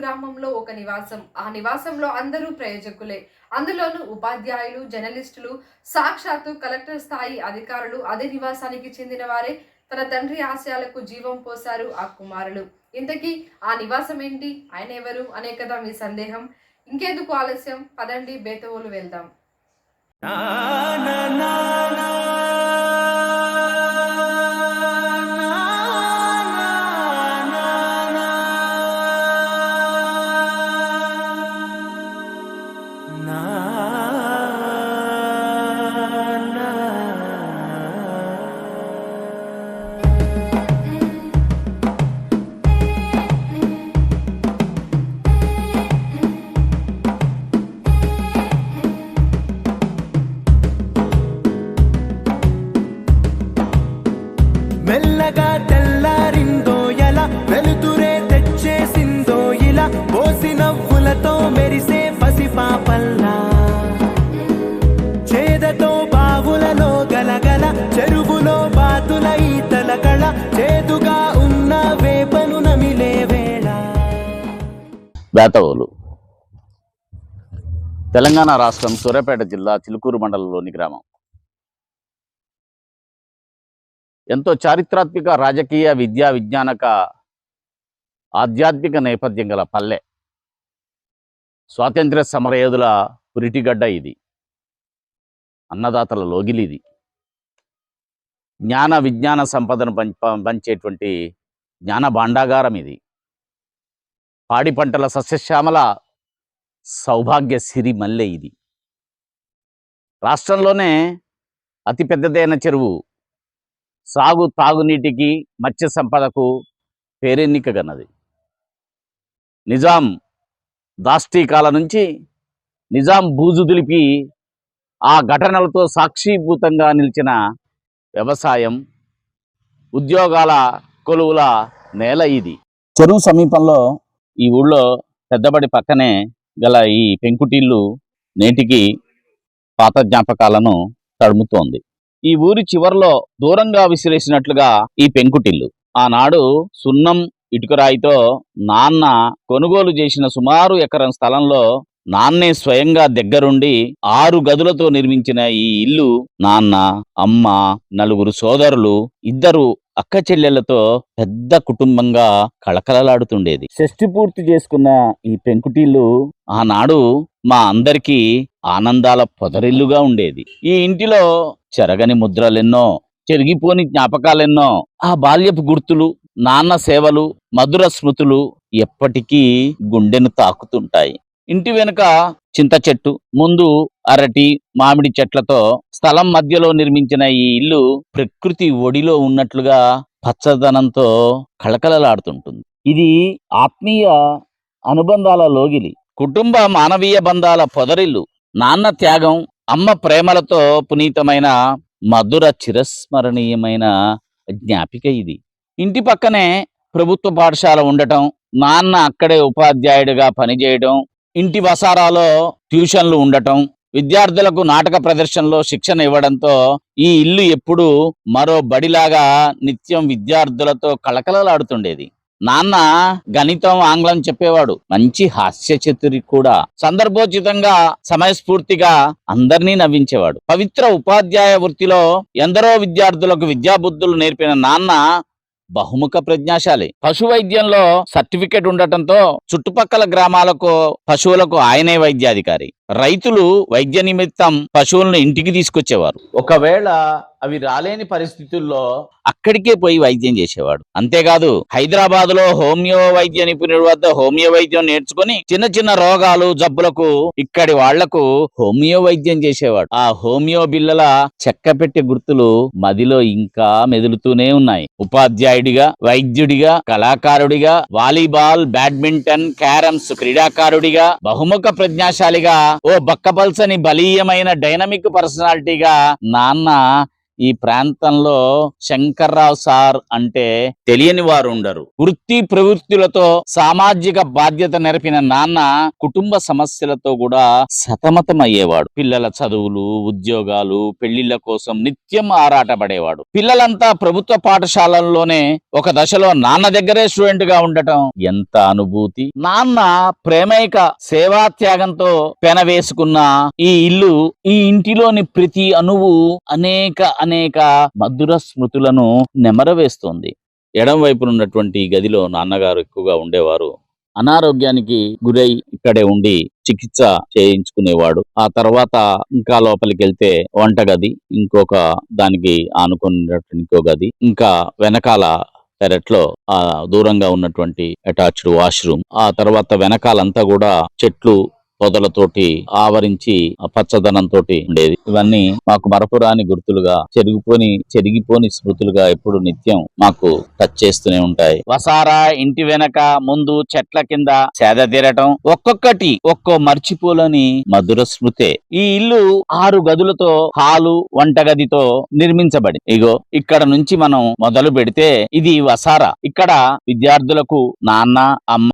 గ్రామంలో ఒక నివాసం. ఆ నివాసంలో అందరూ ప్రయోజకులే. అందులోనూ ఉపాధ్యాయులు జర్నలిస్టులు సాక్షాత్తు కలెక్టర్ స్థాయి అధికారులు అదే నివాసానికి చెందిన వారే తన తండ్రి ఆశయాలకు జీవం పోశారు ఆ కుమారులు. ఇంతకీ ఆ నివాసం ఏంటి ఆయన ఎవరు? అనే కదా మీ సందేహం. ఇంకెందుకు ఆలస్యం? పదండి బేతవోలు వెళ్దాం. చేదుగా ఉన్న వేపను నమిలే వేళ. బేతవోలు తెలంగాణ రాష్ట్రం సూర్యాపేట జిల్లా చిలుకూరు మండలంలోని గ్రామం. ఎంతో చారిత్రాత్మక రాజకీయ విద్యా విజ్ఞానక ఆధ్యాత్మిక నేపథ్యం గల పల్లె. స్వాతంత్ర్య సమరయోధుల పురిటిగడ్డ ఇది. అన్నదాతల లోగిలి ఇది జ్ఞాన విజ్ఞాన సంపదను పంచేటువంటి జ్ఞాన భాండాగారం ఇది. పాడి పంటల సస్యశ్యామల సౌభాగ్య సిరి మల్లె ఇది. రాష్ట్రంలోనే అతిపెద్దదైన చెరువు. సాగు తాగునీటికి మత్స్య సంపదకు పేరెన్నికగన్నది నిజాం దాష్టీ కాలం నుంచి నిజాం బూజు దులిపి ఆ ఘటనలతో సాక్షీభూతంగా నిలిచిన వ్యవసాయం ఉద్యోగాల కొలువుల నేల ఇది. చెరువు సమీపంలో ఈ ఊళ్ళో పెద్దబడి పక్కనే గల ఈ పెంకుటిల్లు నేటికి పాత జ్ఞాపకాలను తడుముతోంది ఈ ఊరి చివరిలో దూరంగా విసిరేసినట్లుగా ఈ పెంకుటిల్లు. ఆనాడు సున్నం ఇటుకరాయితో నాన్న కొనుగోలు చేసిన సుమారు ఎకరం స్థలంలో నాన్నే స్వయంగా దగ్గరుండి ఆరు గదులతో నిర్మించిన ఈ ఇల్లు నాన్న అమ్మ నలుగురు సోదరులు ఇద్దరు అక్క చెల్లెళ్ళతో పెద్ద కుటుంబంగా కళకళలాడుతుండేది. షష్ఠి పూర్తి చేసుకున్న ఈ పెంకుటిల్లు ఆనాడు మా అందరికీ ఆనందాల పొదరిల్లుగా ఉండేది. ఈ ఇంటిలో చెరగని ముద్రలెన్నో చెరిగిపోని జ్ఞాపకాలెన్నో ఆ బాల్యపు గుర్తులు నాన్న సేవలు మధుర స్మృతులు ఎప్పటికీ గుండెను తాకుతుంటాయి. ఇంటి వెనుక చింత చెట్టు ముందు అరటి మామిడి చెట్లతో స్థలం మధ్యలో నిర్మించిన ఈ ఇల్లు ప్రకృతి ఒడిలో ఉన్నట్లుగా పచ్చదనంతో కళకళలాడుతుంటుంది. ఇది ఆత్మీయ అనుబంధాల లోగిలి. కుటుంబ మానవీయ బంధాల పొదరిల్లు. నాన్న త్యాగం అమ్మ ప్రేమలతో పునీతమైన మధుర చిరస్మరణీయమైన జ్ఞాపిక ఇది. ఇంటి పక్కనే ప్రభుత్వ పాఠశాల ఉండటం నాన్న అక్కడే ఉపాధ్యాయుడిగా పనిచేయడం ఇంటి వసారాలో ట్యూషన్లు ఉండటం విద్యార్థులకు నాటక ప్రదర్శనలో శిక్షణ ఇవ్వడంతో ఈ ఇల్లు ఎప్పుడు మరో బడిలాగా నిత్యం విద్యార్థులతో కళకళలాడుతుండేది. నాన్న గణితం ఆంగ్లం చెప్పేవాడు. మంచి హాస్య చతురి కూడా. సందర్భోచితంగా సమయస్ఫూర్తిగా అందరినీ నవ్వించేవాడు. పవిత్ర ఉపాధ్యాయ వృత్తిలో ఎందరో విద్యార్థులకు విద్యాబుద్ధులు నేర్పిన నాన్న బహుముఖ ప్రజ్ఞాశాలి. పశు వైద్యంలో సర్టిఫికేట్ ఉండటంతో చుట్టుపక్కల గ్రామాలకు పశువులకు ఆయనే వైద్యాధికారి. రైతులు వైద్య నిమిత్తం పశువులను ఇంటికి తీసుకొచ్చేవారు. ఒకవేళ అవి రాలేని పరిస్థితుల్లో అక్కడికే పోయి వైద్యం చేసేవాడు. అంతేకాదు హైదరాబాద్లో హోమియో వైద్య నిపుణుడి వద్ద హోమియో వైద్యం నేర్చుకుని చిన్న చిన్న రోగాలు జబ్బులకు ఇక్కడి వాళ్ళకు హోమియో వైద్యం చేసేవాడు. ఆ హోమియో బిల్లల చెక్క పెట్టే గుర్తులు మదిలో ఇంకా మెదులుతూనే ఉన్నాయి. ఉపాధ్యాయుడిగా వైద్యుడిగా కళాకారుడిగా వాలీబాల్ బ్యాడ్మింటన్ క్యారమ్స్ క్రీడాకారుడిగా బహుముఖ ప్రజ్ఞాశాలిగా ఓ బక్కపల్సని బలీయమైన డైనమిక్ పర్సనాలిటీగా నాన్న ఈ ప్రాంతంలో శంకర్రావు సార్ అంటే తెలియని వారు ఉండరు వృత్తి ప్రవృత్తులతో సామాజిక బాధ్యత నెరపిన నాన్న కుటుంబ సమస్యలతో కూడా సతమతమయ్యేవాడు. పిల్లల చదువులు ఉద్యోగాలు పెళ్ళిళ్ళ కోసం నిత్యం ఆరాటపడేవాడు. పిల్లలంతా ప్రభుత్వ పాఠశాలల్లోనే ఒక దశలో నాన్న దగ్గరే స్టూడెంట్గా ఉండటం ఎంత అనుభూతి. నాన్న ప్రేమైక సేవా త్యాగంతో పెనవేసుకున్న ఈ ఇల్లు ఈ ఇంటిలోని ప్రతి అణువు అనేక అనేక మధుర స్మృతులను నెమరవేస్తోంది. ఎడం వైపున ఉన్నటువంటి గదిలో నాన్నగారు ఎక్కువగా ఉండేవారు. అనారోగ్యానికి గురై ఇక్కడే ఉండి చికిత్స చేయించుకునేవాడు. ఆ తర్వాత ఇంకా లోపలికి వెళ్తే వంటగది ఇంకొక దానికి ఆనుకున్నటువంటి ఇంకో గది ఇంకా వెనకాల పెరట్లో ఆ దూరంగా ఉన్నటువంటి అటాచ్డ్ వాష్రూమ్. ఆ తర్వాత వెనకాలంతా కూడా చెట్లు పొదలతోటి ఆవరించి పచ్చదనంతో ఉండేది. ఇవన్నీ మాకు మరపురాని గుర్తులుగా చెరిగిపోని చెరిగిపోని స్మృతులుగా ఎప్పుడు నిత్యం మాకు టచ్ చేస్తూనే ఉంటాయి. వసారా ఇంటి వెనక ముందు చెట్ల కింద సేద తీరటం ఒక్కొక్కటి ఒక్కో మర్చిపోలని మధుర స్మృతే. ఈ ఇల్లు ఆరు గదులతో హాలు వంటగదితో నిర్మించబడి ఇగో ఇక్కడ నుంచి మనం మొదలు పెడితే ఇది వసారా. ఇక్కడ విద్యార్థులకు నాన్న అమ్మ